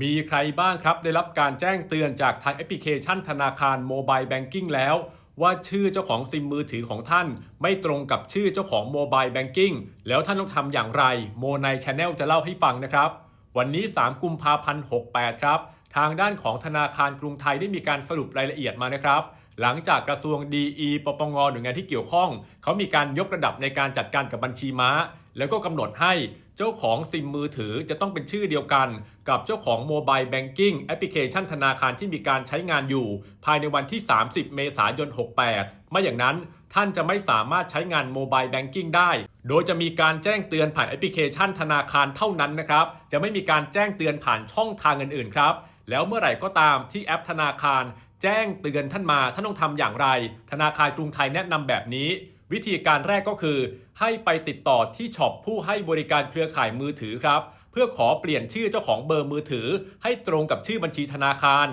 มีใครบ้างครับ ได้รับการแจ้งเตือนจากทางแอปพลิเคชันธนาคารโมบายแบงกิ้งแล้ว ว่าชื่อเจ้าของซิมมือถือของท่าน ไม่ตรงกับชื่อเจ้าของโมบายแบงกิ้งแล้วท่านต้องทำอย่างไรโมในชาแนลจะเล่าให้ฟังนะครับ วันนี้ 3 กุมภาพันธ์ 68 ครับ ทางด้านของธนาคารกรุงไทยได้มีการสรุปรายละเอียดมานะครับหลังจากกระทรวงดีปปงหน่วยงานที่เกี่ยวข้อง เขามีการยกระดับในการจัดการกับบัญชีม้า แล้วก็กำหนดให้ เจ้าของซิมมือถือจะต้องเป็นชื่อเดียวกัน กับเจ้าของโมบายแบงกิ้งแอปพลิเคชันธนาคารที่มีการใช้งานอยู่ ภายในวันที่ 30 เมษายน 68 ไม่อย่างนั้นท่านจะไม่สามารถใช้งานโมบายแบงกิ้งได้ โดยจะมีการแจ้งเตือนผ่านแอปพลิเคชันธนาคารเท่านั้นนะครับ จะไม่มีการแจ้งเตือนผ่านช่องทางอื่นๆครับ แล้วเมื่อไหร่ก็ตามที่แอปธนาคาร แจ้งเตือนท่านมา ท่านต้องทำอย่างไร ธนาคารกรุงไทยแนะนำแบบนี้ วิธีการแรกก็คือ ให้ไปติดต่อที่ช็อปผู้ให้บริการเครือข่ายมือถือครับ เพื่อขอเปลี่ยนชื่อเจ้าของเบอร์มือถือ ให้ตรงกับชื่อบัญชีธนาคาร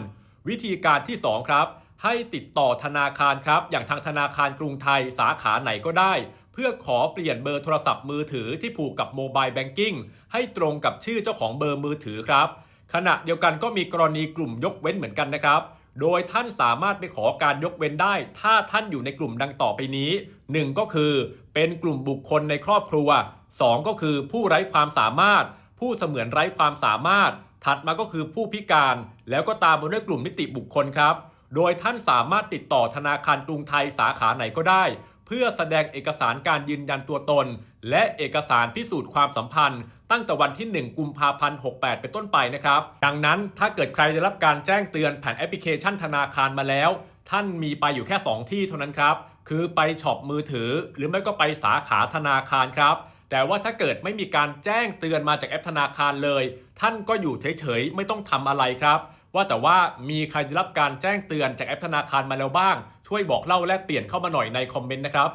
วิธีการที่ 2 ครับ ให้ติดต่อธนาคารครับ อย่างทางธนาคารกรุงไทยสาขาไหนก็ได้ เพื่อขอเปลี่ยนเบอร์โทรศัพท์มือถือที่ผูกกับโมบายแบงกิ้งให้ตรงกับชื่อเจ้าของเบอร์มือถือครับขณะเดียวกันก็มีกรณีกลุ่มยกเว้นเหมือนกันนะครับโดยท่านสามารถไปขอการยกเว้นได้ ถ้าท่านอยู่ในกลุ่มดังต่อไปนี้ 1 ก็คือเป็นกลุ่มบุคคลในครอบครัว 2 ก็คือผู้ไร้ความสามารถ ผู้เสมือนไร้ความสามารถ ถัดมาก็คือผู้พิการ แล้วก็ตามมาด้วยกลุ่มนิติบุคคลครับ โดยท่านสามารถติดต่อธนาคารกรุงไทยสาขาไหนก็ได้ เพื่อแสดงเอกสารการยืนยันตัวตน และเอกสารพิสูจน์ความสัมพันธ์ ตั้งแต่วันที่ 1 กุมภาพันธ์ 68 เป็นต้นไปนะครับ ดังนั้นถ้าเกิดใครได้รับการแจ้งเตือนผ่านแอปพลิเคชันธนาคารมาแล้ว ท่านมีไปอยู่แค่ 2 ที่เท่านั้นครับ คือไปช็อปมือถือ หรือไม่ก็ไปสาขาธนาคารครับ แต่ว่าถ้าเกิดไม่มีการแจ้งเตือนมาจากแอปธนาคารเลย ท่านก็อยู่เฉยๆไม่ต้องทำอะไรครับว่าแต่ว่ามีใครได้รับการแจ้งเตือนจากแอปธนาคารมาแล้วบ้าง ช่วยบอกเล่าแลกเปลี่ยนเข้ามาหน่อยในคอมเมนต์นะครับ